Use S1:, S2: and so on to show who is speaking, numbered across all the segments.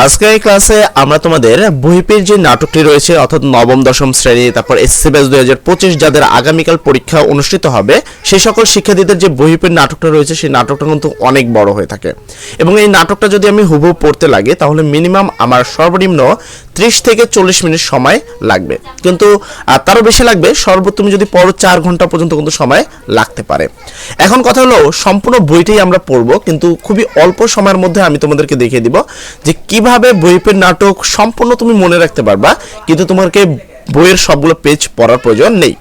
S1: আজকে এই ক্লাসে আমরা তোমাদের বহিপের যে নাটকটি রয়েছে, অর্থাৎ নবম, দশম শ্রেণি, তারপর এসসি ব্যাচ দুই হাজার পঁচিশ, যাদের আগামীকাল পরীক্ষা অনুষ্ঠিত হবে, সেই সকল শিক্ষার্থীদের যে বহিপের নাটকটা রয়েছে, সেই নাটকটা কিন্তু অনেক বড় হয়ে থাকে। এবং এই নাটকটা যদি আমি হুবহু পড়তে লাগে, তাহলে মিনিমাম আমার সর্বনিম্ন ত্রিশ থেকে চল্লিশ মিনিট সময় লাগবে। কিন্তু তারও বেশি লাগবে সর্বোচ্চ তুমি যদি পড়ো চার ঘণ্টা পর্যন্ত কিন্তু সময় লাগতে পারে। এখন কথা হলো, সম্পূর্ণ বইটাই আমরা পড়ব, কিন্তু খুবই অল্প সময়ের মধ্যে আমি তোমাদেরকে দেখিয়ে দিব যে কীভাবে বইপের নাটক সম্পূর্ণ তুমি মনে রাখতে পারবা, কিন্তু তোমাকে বইয়ের সবগুলো পেজ পড়ার প্রয়োজন নেই।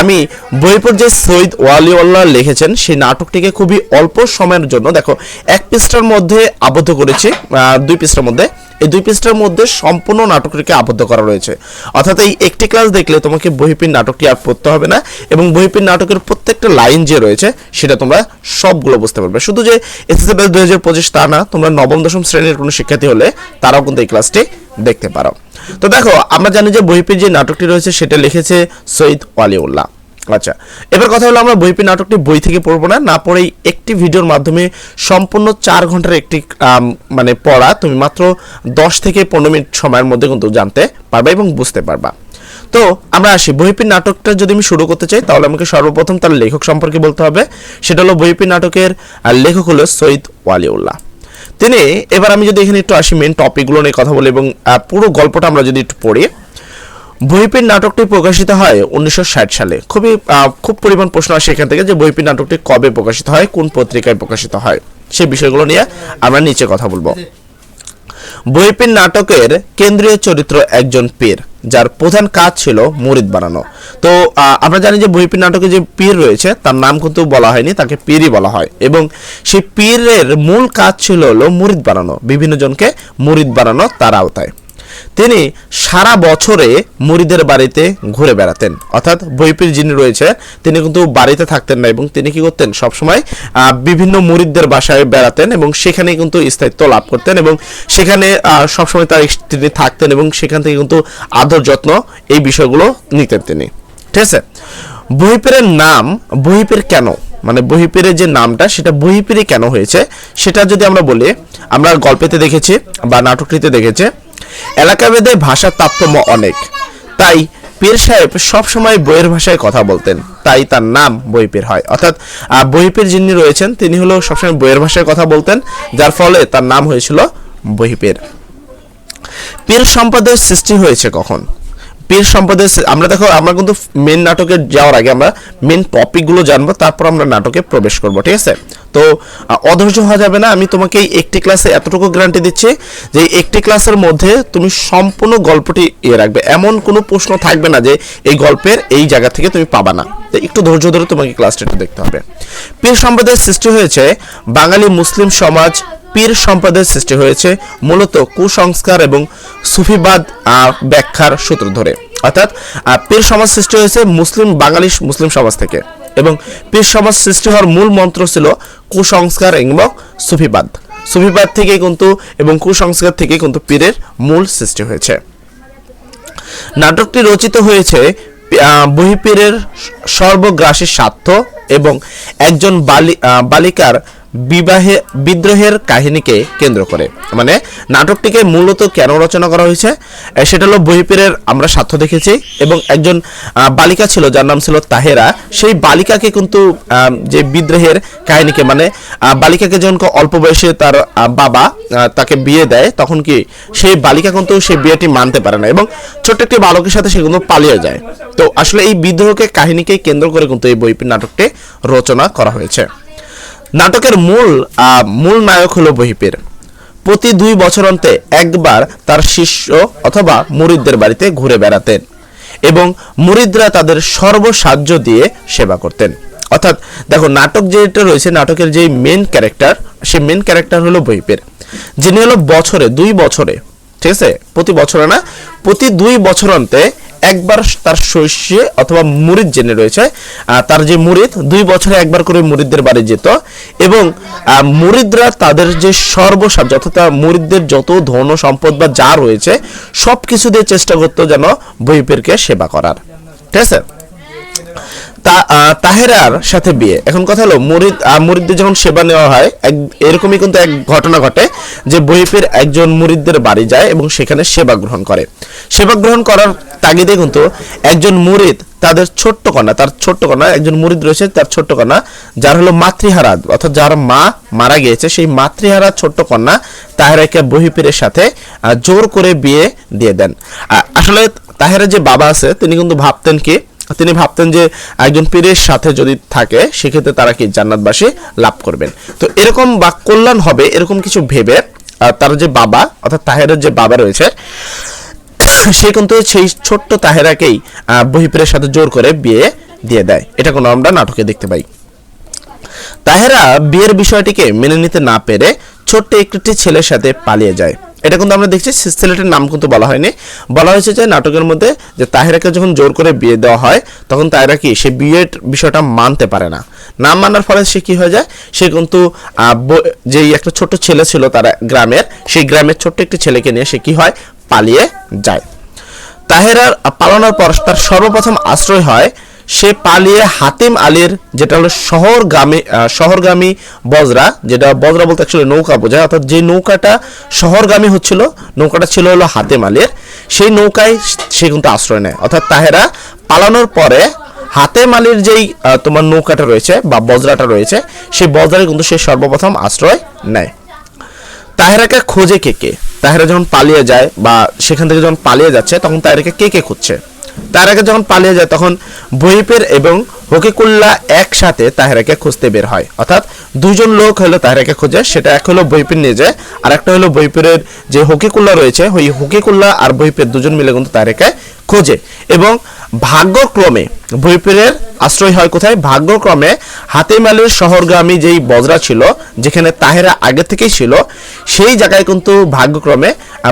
S1: আমি বইপর যে সৈয়দ ওয়ালিউল্লাহ লিখেছেন, সেই নাটকটিকে খুবই অল্প সময়ের জন্য, দেখো, এক পৃষ্ঠার মধ্যে আবদ্ধ করেছি দুই পৃষ্ঠার মধ্যে। এই দুই পৃষ্ঠার মধ্যে সম্পূর্ণ নাটকটিকে আবদ্ধ করা রয়েছে। অর্থাৎ এই একটি ক্লাস দেখলে তোমাকে বহিপির নাটকটি আর পড়তে হবে না এবং বহিপির নাটকের প্রত্যেকটা লাইন যে রয়েছে, সেটা তোমরা সবগুলো বুঝতে পারবে। শুধু যে এসএসসি ব্যাচ দুই হাজার পঁচিশ তা না, তোমরা নবম, দশম শ্রেণির কোনো শিক্ষার্থী হলে তারাও কিন্তু এই ক্লাসটি দেখতে পারো। তো দেখো, আমরা জানি যে বহিপির যে নাটকটি রয়েছে, সেটা লিখেছে সৈয়দ ওয়ালিউল্লাহ। আচ্ছা এবার কথা হলো আমরা বইপি নাটকটি বই থেকে পড়ব না না পড়েই একটি ভিডিওর মাধ্যমে সম্পূর্ণ চার ঘণ্টার একটি মানে পড়া তুমি মাত্র দশ থেকে পনেরো মিনিট সময়ের মধ্যে কিন্তু জানতে পারবা এবং বুঝতে পারবা। তো আমরা আসি বহিপির নাটকটা যদি আমি শুরু করতে চাই, তাহলে আমাকে সর্বপ্রথম তার লেখক সম্পর্কে বলতে হবে। সেটা হলো বহিপির নাটকের লেখক হলো সৈয়দ ওয়ালিউল্লাহ। তিনি, এবার আমি যদি এখানে একটু আসি মেন টপিকগুলো নিয়ে কথা বলি এবং পুরো গল্পটা আমরা যদি একটু পড়ি বইপির নাটকটি প্রকাশিত হয় উনিশশো ষাট সালে। খুবই খুব পরিমাণ প্রশ্ন আসে এখান থেকে যে বইপির নাটকটি কবে প্রকাশিত হয়, কোন পত্রিকায় প্রকাশিত হয় সেই বিষয়গুলো নিয়ে আমরা নিচে কথা বলব। বইপির নাটকের কেন্দ্রীয় চরিত্র একজন পীর, যার প্রধান কাজ ছিল মুরিদ বানানো। তো আমরা জানি যে বইপির নাটকে যে পীর রয়েছে, তার নাম কিন্তু বলা হয়নি, তাকে পীরই বলা হয়। এবং সেই পীরের মূল কাজ ছিল হলো মুরিদ বানানো, বিভিন্ন জনকে মুরিদ বানানো তার আওতায়। তিনি সারা বছরে মুরিদের বাড়িতে ঘুরে বেড়াতেন। অর্থাৎ বইপির যিনি রয়েছে, তিনি কিন্তু বাড়িতে থাকতেন না এবং তিনি কি করতেন? সবসময় বিভিন্ন মুরিদদের বাসায় বেড়াতেন এবং সেখানে কিন্তু স্থায়িত্ব লাভ করতেন এবং সেখানে সবসময় তার তিনি থাকতেন এবং সেখান থেকে কিন্তু আদর যত্ন এই বিষয়গুলো নিতেন তিনি। ঠিক আছে? বহিপীরের নাম, বহিপীর কেন? মানে বহিপীরের যে নামটা, সেটা বহিপীরে কেন হয়েছে? সেটা যদি আমরা বলি, আমরা গল্পেতে দেখেছি বা নাটকটিতে দেখেছি এলাকাভেদে ভাষার তারতম্য অনেক। তাই পীর সাহেব সবসময় বইয়ের ভাষায় কথা বলতেন। তাই তার নাম বইপীর হয়। অর্থাৎ আহ, বহিপীর যিনি রয়েছেন তিনি হলো সবসময় বইয়ের ভাষায় কথা বলতেন যার ফলে তার নাম হয়েছিল বহিপীর পীর সম্পদের সৃষ্টি হয়েছে কখন? পীর সম্পদের আমরা দেখো, আমরা কিন্তু মেন নাটকে যাওয়ার আগে আমরা মেন টপিকগুলো জানব, তারপর আমরা নাটকে প্রবেশ করব, ঠিক আছে? তো অধৈর্য হওয়া যাবে না, আমি তোমাকে একটি ক্লাসে এতটুকু গ্যারান্টি দিচ্ছি যে একটি ক্লাসের মধ্যে তুমি সম্পূর্ণ গল্পটি ইয়ে রাখবে। এমন কোনো প্রশ্ন থাকবে না যে এই গল্পের এই জায়গা থেকে তুমি পাবা না। একটু ধৈর্য ধরে তোমাকে ক্লাসটা দেখতে হবে। পীর সম্পদের সৃষ্টি হয়েছে বাঙালি মুসলিম সমাজ পীর সম্পদের সৃষ্টি হয়েছে মূলত কুসংস্কার এবং সুফিবাদ ব্যাখ্যার সূত্র ধরে। অর্থাৎ পীর সমাজ সৃষ্টি হয়েছে মুসলিম, বাঙালি মুসলিম সমাজ থেকে এবং পীর সমাজ সৃষ্টি হওয়ার মূল মন্ত্র ছিল কুসংস্কার এবং সুফিবাদ। সুফিবাদ থেকে কিন্তু এবং কুসংস্কার থেকে কিন্তু পীরের মূল সৃষ্টি হয়েছে। নাটকটি রচিত হয়েছে বহিপীরের সর্বগ্রাসী স্বার্থ এবং একজন বালি বালিকার বিবাহে বিদ্রোহের কাহিনীকে কেন্দ্র করে। মানে নাটকটিকে মূলত কেন রচনা করা হয়েছে? সেটা হলো বহিপীরের আমরা স্বার্থ দেখেছি এবং একজন বালিকা ছিল যার নাম ছিল তাহেরা। সেই বালিকাকে কিন্তু যে বিদ্রোহের কাহিনীকে মানে বালিকাকে যখন অল্প বয়সে তার বাবা তাকে বিয়ে দেয়, তখন কি সেই বালিকা কিন্তু সেই বিয়েটি মানতে পারে না এবং ছোট্ট একটি বালকের সাথে সে কিন্তু পালিয়ে যায়। তো আসলে এই বিদ্রোহকে কাহিনীকে কেন্দ্র করে কিন্তু এই বই নাটকটি রচনা করা হয়েছে। নাটকের মূল মূল নায়ক হলো বহিপীর। প্রতি দুই বছর অন্তে একবার তার শিষ্য অথবা মুরিদদের বাড়িতে ঘুরে বেড়াতেন এবং মুরিদরা তাদের সর্বসাহায্য দিয়ে সেবা করতেন। অর্থাৎ দেখো, নাটক যেটা রয়েছে, নাটকের যে মেন ক্যারেক্টার সেই মেন ক্যারেক্টার হলো বহিপের। যিনি হলো বছরে, দুই বছরে, ঠিক আছে? প্রতি বছরে না, প্রতি দুই বছর অন্তে একবার তার শস্যে অথবা মুরিদ জেনে রয়েছে তার যে মুরিদ দুই বছরে একবার করে মুরিদদের বাড়ি যেত এবং মুরিদরা তাদের যে সর্বসাহায্য অর্থাৎ তার মুরিদদের যত ধন সম্পদ বা যা রয়েছে সব কিছু দিয়ে চেষ্টা করতো যেন বইপেরকে সেবা করার। ঠিক আছে? তাহেরার সাথে বিয়ে। এখন কথা হলো, মুরিদ মুরিদদের যখন সেবা নেওয়া হয়, এক- এরকমই কিন্তু এক ঘটনা ঘটে যে বহিপের একজন মুরিদদের বাড়ি যায় এবং সেখানে সেবা গ্রহণ করে। সেবা গ্রহণ করার তাগিদে কিন্তু একজন মুরিদ তাদের ছোট্ট কন্যা, তার ছোট্ট কন্যা, একজন মুরিদ রয়েছে তার ছোট্ট কন্যা, যার হলো মাতৃহারা, অর্থাৎ যার মা মারা গিয়েছে, সেই মাতৃহারা ছোট্ট কন্যা তাহেরাকে বহিপীরের সাথে জোর করে বিয়ে দিয়ে দেন। আসলে তাহেরের যে বাবা আছে, তিনি কিন্তু ভাবতেন কি তিনি ভাবতেন যে একজন পীরের সাথে যদি থাকে, সেক্ষেত্রে তারা কি জান্নাতবাসী লাভ করবেন। তো এরকম বা কল্যাণ হবে এরকম কিছু ভেবে তার যে বাবা, অর্থাৎ তাহেরের যে বাবা রয়েছে, সে কিন্তু সেই ছোট্ট তাহেরাকেই বহিপীরের সাথে জোর করে বিয়ে দিয়ে দেয়। এটা কোনো আমরা নাটকে দেখতে পাই। তাহেরা বিয়ের বিষয়টিকে মেনে নিতে না পেরে ছোট্ট একটি ছেলের সাথে পালিয়ে যায়। এটা কিন্তু আমরা দেখছি ছেলেটির নাম কিন্তু বলা হয়নি। বলা হয়েছে যে নাটকের মধ্যে যে তাহেরাকে যখন জোর করে বিয়ে দেওয়া হয়, তখন তাহেরা কি সে বিয়ের বিষয়টা মানতে পারে না। না মানার ফলে সে কি হয়ে যায়? সে কিন্তু যেই একটা ছোট্ট ছেলে ছিল তারা গ্রামের, সেই গ্রামের ছোট্ট একটি ছেলেকে নিয়ে সে কি হয়? পালিয়ে যায়। তাহেরার পালানোর পর তার সর্বপ্রথম আশ্রয় হয় সে পালিয়ে হাতিম আলীর, যেটা হলো শহরগামী শহরগামী বজরা, যেটা বজরা বলতে অ্যাকচুয়ালি নৌকা বোঝায়, অর্থাৎ যে নৌকাটা শহরগামী হচ্ছিল, নৌকাটা ছিল হলো হাতিম আলীর, সেই নৌকায় সে কিন্তু আশ্রয় নেয়। অর্থাৎ তাহেরা পালানোর পরে হাতেম আলীর যেই তোমার নৌকাটা রয়েছে বা বজরাটা রয়েছে, সেই বজরায় কিন্তু সে সর্বপ্রথম আশ্রয় নেয়। তাহেরাকে খোঁজে কে কে? তাহেরা যখন পালিয়ে যায় বা সেখান থেকে যখন পালিয়ে যাচ্ছে, তখন তাহেরাকে কে কে খুঁজছে? তাহেরাকে যখন পালিয়ে যায়, তখন বহিপের এবং হকিকুল্লা একসাথে তাহেরাকে খুঁজতে বের হয়। অর্থাৎ দুজন লোক হলো তাহেরাকে খোঁজে, সেটা এক হলো বহিপের যায় আর একটা হলো বহিপের যে হকিকুল্লা রয়েছে, ওই হকিকুল্লা আর বহিপের দুজন মিলে কিন্তু তাহেরাকে খোঁজে। এবং ভাগ্যক্রমে বইপেরের আশ্রয় হয় কোথায়? ভাগ্যক্রমে হাতিমালের শহরগামী যেই বজরা ছিল, যেখানে তাহেরা আগে থেকেই ছিল, সেই জায়গায় কিন্তু ভাগ্যক্রমে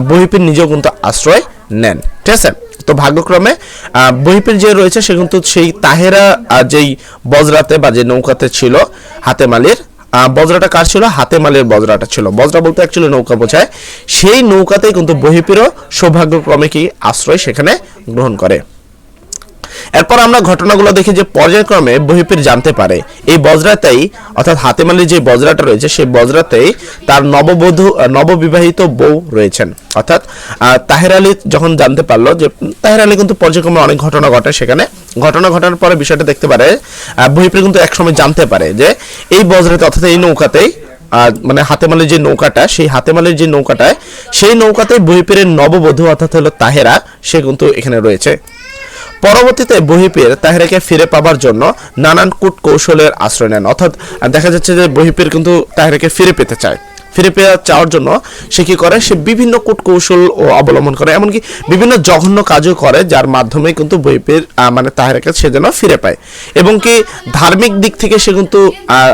S1: বহিপীর নিজেও কিন্তু আশ্রয় নেন। ঠিক আছে? তো ভাগ্যক্রমে বহিপীর যে রয়েছে সে কিন্তু সেই তাহেরা যেই বজরাতে বা যে নৌকাতে ছিল হাতেমালির মালির বজরাটা কার ছিল? হাতে মালের বজরাটা ছিল। বজরা বলতে অ্যাকচুয়ালি নৌকা বোঝায়। সেই নৌকাতেই কিন্তু বহিপীরও সৌভাগ্যক্রমে কি আশ্রয় সেখানে গ্রহণ করে। এরপর আমরা ঘটনাগুলো দেখি যে পর্যায়ক্রমে বহিপীর জানতে পারে। এই বজরাতেই, অর্থাৎ হাতেমালির যে বজরাটা রয়েছে, সেই বজরাতেই তার নববধূ নববিবাহিত বউ রয়েছেন। অর্থাৎ তাহের আলী যখন জানতে পারল যে তাহের আলী কিন্তু পর্যায়ক্রমে অনেক ঘটনা ঘটে সেখানে। ঘটনা ঘটার পরে বিষয়টা দেখতে পারে বহিপীর কিন্তু একসময় জানতে পারে যে, এই বজরাতে, অর্থাৎ এই নৌকাতেই মানে হাতেমালের যে নৌকাটা, সেই হাতেমালের যে নৌকাটায়, সেই নৌকাতে বহিপীরের নববধূ, অর্থাৎ হলো তাহেরা, সে কিন্তু এখানে রয়েছে। পরবর্তীতে বহিপীর তাহেরাকে ফিরে পাবার জন্য নানান কূট কৌশলের আশ্রয় নেন। অর্থাৎ দেখা যাচ্ছে যে বহিপীর কিন্তু তাহেরাকে ফিরে পেতে চায়। ফিরে পেয়ে চাওয়ার জন্য সে কি করে? সে বিভিন্ন কূট কৌশল ও অবলম্বন করে এমনকি বিভিন্ন জঘন্য কাজও করে যার মাধ্যমে কিন্তু বহিপীর আহ, মানে তাহেরাকে সে যেন ফিরে পায়। এবং কি ধার্মিক দিক থেকে সে কিন্তু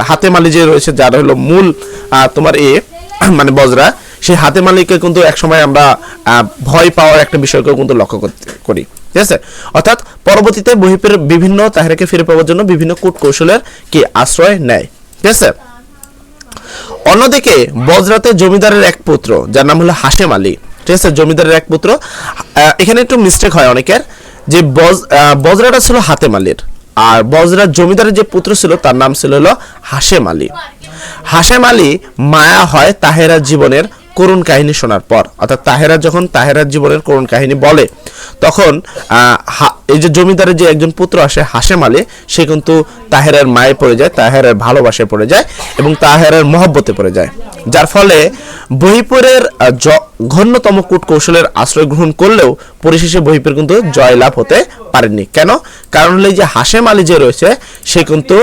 S1: হাতে মালি যে রয়েছে যার হলো মূল তোমার এ মানে বজরা সেই হাতে মালিককে কিন্তু একসময় আমরা ভয় পাওয়ার একটা বিষয়কেও কিন্তু লক্ষ্য করি ঠিক আছে? অর্থাৎ পরবর্তীতে বহিপের বিভিন্ন তাহেরাকে ফিরে পাওয়ার জন্য বিভিন্ন কূট কৌশলের কি আশ্রয় নেয়। ঠিক আছে? অন্যদিকে বজরাতে জমিদারের এক পুত্র, যার নাম হলো হাশেম আলী। ঠিক আছে? জমিদারের এক পুত্র। এখানে একটু মিস্টেক হয় অনেকের, যে বজ বজরাটা ছিল হাতেম আলীর, আর বজরার জমিদারের যে পুত্র ছিল, তার নাম ছিল হলো হাশেম আলী। হাশেম আলী মায়া হয় তাহেরার জীবনের করুণ কাহিনী শোনার পর, অর্থাৎ তাহেরা যখন তাহেরার জীবনের করুণ কাহিনী বলে, তখন এই যে জমিদারের যে একজন পুত্র আসে, হাশেম আলী, সে কিন্তু তাহেরার মায়ে পড়ে যায়, তাহেরার ভালোবাসায় পড়ে যায় এবং তাহেরার মহব্বতে পড়ে যায়। যার ফলে বহিপুরের ঘন্যতম কূট কৌশলের আশ্রয় গ্রহণ করলেও পরিশেষে বহিপুর কিন্তু জয়লাভ হতে পারেননি। কেন? কারণ হলো যে হাশেম আলী যে রয়েছে, সে কিন্তু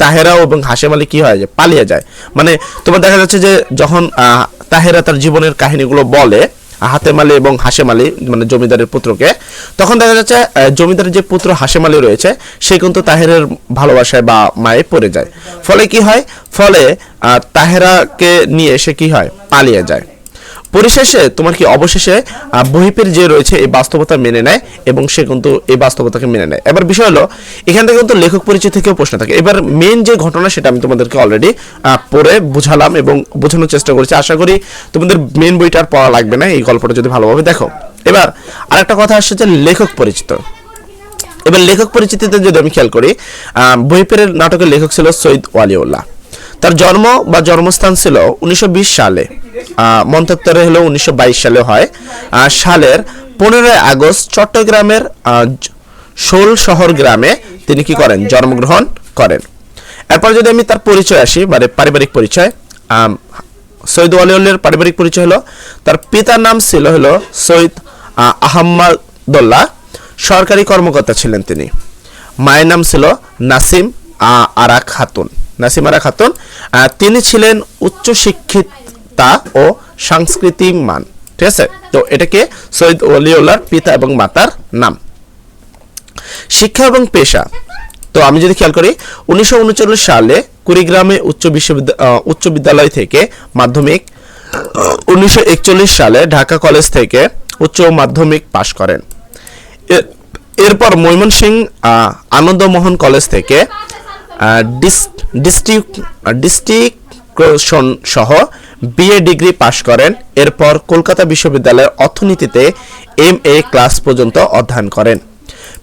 S1: তাহেরা এবং হাশেম আলী কি হয় যে পালিয়ে যায়। মানে তোমার দেখা যাচ্ছে যে যখন তাহেরা তার জীবনের কাহিনীগুলো বলে হাতেম আলী এবং হাসেম আলী মানে জমিদারের পুত্রকে। তখন দেখা যাচ্ছে জমিদারের যে পুত্র হাসেম আলী রয়েছে, সে কিন্তু তাহেরের ভালোবাসায় বা মায়ে পড়ে যায়। ফলে কি হয়? ফলে তাহেরাকে নিয়ে সে কি হয়? পালিয়ে যায়। পরিশেষে তোমার কি অবশেষে বহিপের যে রয়েছে এই বাস্তবতা মেনে নেয় এবং সে কিন্তু এই বাস্তবতাকে মেনে নেয়। এবার বিষয় হলো, এখান থেকে কিন্তু লেখক পরিচয় থেকেও প্রশ্ন থাকে। এবার মেন যে ঘটনা সেটা আমি তোমাদেরকে অলরেডি পড়ে বুঝালাম এবং বোঝানোর চেষ্টা করেছি। আশা করি তোমাদের মেন বইটা আর পড়া লাগবে না, এই গল্পটা যদি ভালোভাবে দেখো। এবার আরেকটা কথা আসছে যে লেখক পরিচিত। এবার লেখক পরিচিতিতে যদি আমি খেয়াল করি বহিপের নাটকের লেখক ছিল সৈয়দ ওয়ালিউল্লাহ। তার জন্ম বা জন্মস্থান ছিল উনিশশো বিশ সালে। মন্তাত্তরে হলো উনিশশো বাইশ সালে হয়। সালের পনেরোই আগস্ট চট্টগ্রামের শোল শহর গ্রামে তিনি কি করেন? জন্মগ্রহণ করেন। এরপর যদি আমি তার পরিচয় আসি মানে পারিবারিক পরিচয় সৈয়দ ওয়ালিউল্লাহর পারিবারিক পরিচয় হলো তার পিতার নাম ছিল হলো সৈয়দ আহ, আহম্মদুল্লাহ সরকারি কর্মকর্তা ছিলেন তিনি। মায়ের নাম ছিল নাসিম আরা খাতুন। নাসিম আরা খাতুন তিনি ছিলেন উচ্চ শিক্ষিতা ও সাংস্কৃতিক মান ঠিক আছে? তো এটাকে সৈয়দ ওয়ালিউল্লাহর পিতা এবং মাতার নাম। শিক্ষা এবং পেশা তো আমি যদি খেয়াল করি উনিশশো উনচল্লিশ সালে কুড়িগ্রামে উচ্চ বিশ্ববিদ্যালয় উচ্চ বিদ্যালয় থেকে মাধ্যমিক উনিশশো একচল্লিশ সালে ঢাকা কলেজ থেকে উচ্চ মাধ্যমিক পাশ করেন। এর- এরপর ময়মনসিংহ আহ, আনন্দমোহন কলেজ থেকে ডিস্ট্রিক্ট ডিস্ট্রিক্টশন সহ বিএ ডিগ্রি পাশ করেন। এরপর কলকাতা বিশ্ববিদ্যালয়ের অর্থনীতিতে এম এ ক্লাস পর্যন্ত অধ্যয়ন করেন।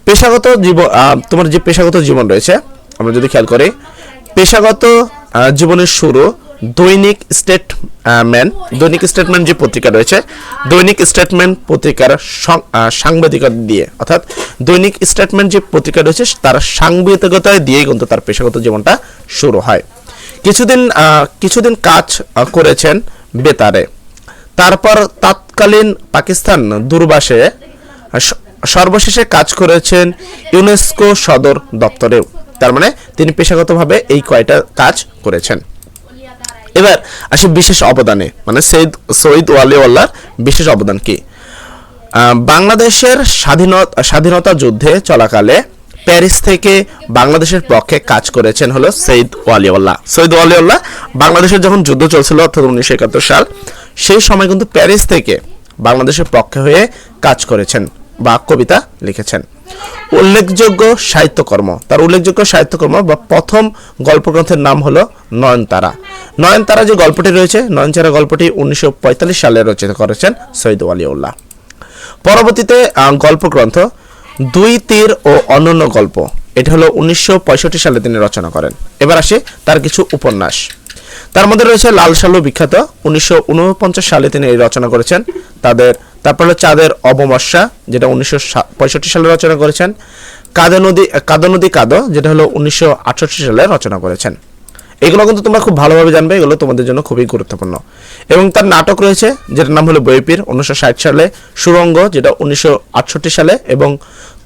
S1: পেশাগত জীবন তোমার যে পেশাগত জীবন রয়েছে, আমরা যদি খেয়াল করি, পেশাগত জীবনের শুরু দৈনিক স্টেটমেন্ট দৈনিক স্টেটমেন্ট যে পত্রিকা রয়েছে, দৈনিক স্টেটমেন্ট পত্রিকার সাংবাদিকতা দিয়ে, অর্থাৎ দৈনিক স্টেটমেন্ট যে পত্রিকা রয়েছে, তার সাংবাদিকতায় দিয়েই কিন্তু তার পেশাগত জীবনটা শুরু হয়। কিছুদিন কিছুদিন কাজ করেছেন বেতারে। তারপর তৎকালীন পাকিস্তান দূরবাসে সর্বশেষে কাজ করেছেন ইউনেস্কো সদর দপ্তরেও। তার মানে তিনি পেশাগতভাবে এই কয়টা কাজ করেছেন। এবার আসি বিশেষ অবদানে। মানে সৈয়দ সৈয়দ ওয়ালিউল্লাহর বিশেষ অবদান কি? বাংলাদেশের স্বাধীনতা স্বাধীনতা যুদ্ধে চলাকালে প্যারিস থেকে বাংলাদেশের পক্ষে কাজ করেছেন হলো সৈয়দ ওয়ালিউল্লাহ। সৈয়দ ওয়ালিউল্লাহ বাংলাদেশের যখন যুদ্ধ চলছিল, অর্থাৎ উনিশশো একাত্তর সাল, সেই সময় কিন্তু প্যারিস থেকে বাংলাদেশের পক্ষে হয়ে কাজ করেছেন। বা কবিতা লিখেছেন। উল্লেখযোগ্য সাহিত্যকর্ম। তার উল্লেখযোগ্য সাহিত্যকর্ম বা প্রথম গল্পগ্রন্থের নাম হলো নয়নতারা। নয়নতারা যে গল্পটি রয়েছে, নয়নতারা গল্পটি উনিশশো পঁয়তাল্লিশ সালে রচিত করেছেন সৈয়দ ওয়ালিউল্লাহ। পরবর্তীতে গল্পগ্রন্থ দুই তীর ও অন্যান্য গল্প। এটা হলো উনিশশো পঁয়ষট্টি সালে তিনি রচনা করেন। এবার আসে তার কিছু উপন্যাস। তার মধ্যে রয়েছে লাল সালু বিখ্যাত। উনিশশো উনপঞ্চাশ সালে তিনি এই রচনা করেছেন। তাদের, তারপর হলো চাঁদের অবমস্যা যেটা উনিশশো সালে রচনা করেছেন। কাদা নদী কাদা নদী কাদো, যেটা হলো উনিশশো সালে রচনা করেছেন। এগুলো কিন্তু তোমরা খুব ভালোভাবে জানবে, এগুলো তোমাদের জন্য খুবই গুরুত্বপূর্ণ। এবং তার নাটক রয়েছে, যেটার নাম হলো বইপির, উনিশশো সালে, সুরঙ্গ, যেটা উনিশশো আটষট্টি সালে, এবং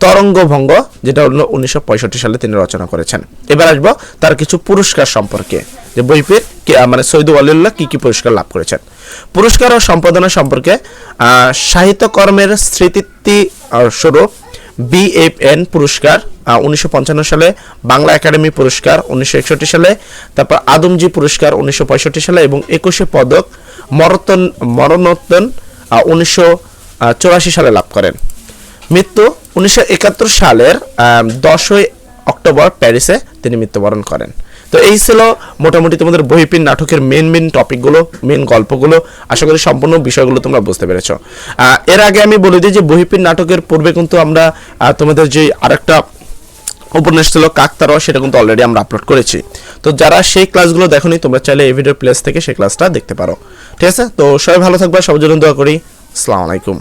S1: তরঙ্গভঙ্গ, যেটা হলো উনিশশো পঁয়ষট্টি সালে তিনি রচনা করেছেন। এবার আসব তার কিছু পুরস্কার সম্পর্কে, যে বইপির মানে সৈয়দ ওয়ালিউল্লাহ কি কি পুরস্কার লাভ করেছেন। পুরস্কার ও সম্পাদনা সম্পর্কে সাহিত্যকর্মের স্মৃতি স্বরূপ বিএফএন পুরস্কার উনিশশো পঞ্চান্ন সালে, বাংলা একাডেমি পুরস্কার, উনিশশো একষট্টি সালে, তারপর আদমজি পুরস্কার, উনিশশো পঁয়ষট্টি সালে এবং একুশে পদক মরতন, মরণোত্তন উনিশশো সালে লাভ করেন। মৃত্যু উনিশশো একাত্তর সালের দশই অক্টোবর প্যারিসে তিনি মৃত্যুবরণ করেন। তো এই ছিল মোটামুটি তোমাদের বহিপিন নাটকের মেন মেন টপিকগুলো মেন গল্পগুলো। আশা করি সম্পূর্ণ বিষয়গুলো তোমরা বুঝতে পেরেছ। এর আগে আমি বলে দিই যে বহিপিন নাটকের পূর্বে কিন্তু আমরা তোমাদের যে আরেকটা উপন্যাস ছিল কাকতারা সেটা কিন্তু অলরেডি আমরা আপলোড করেছি। তো যারা সেই ক্লাসগুলো দেখোনি, তোমরা চাইলে এই ভিডিও প্লেস থেকে সেই ক্লাসটা দেখতে পারো। ঠিক আছে? তো সবাই ভালো থাকবে সবার জন্য দোয়া করি। আসসালামু আলাইকুম।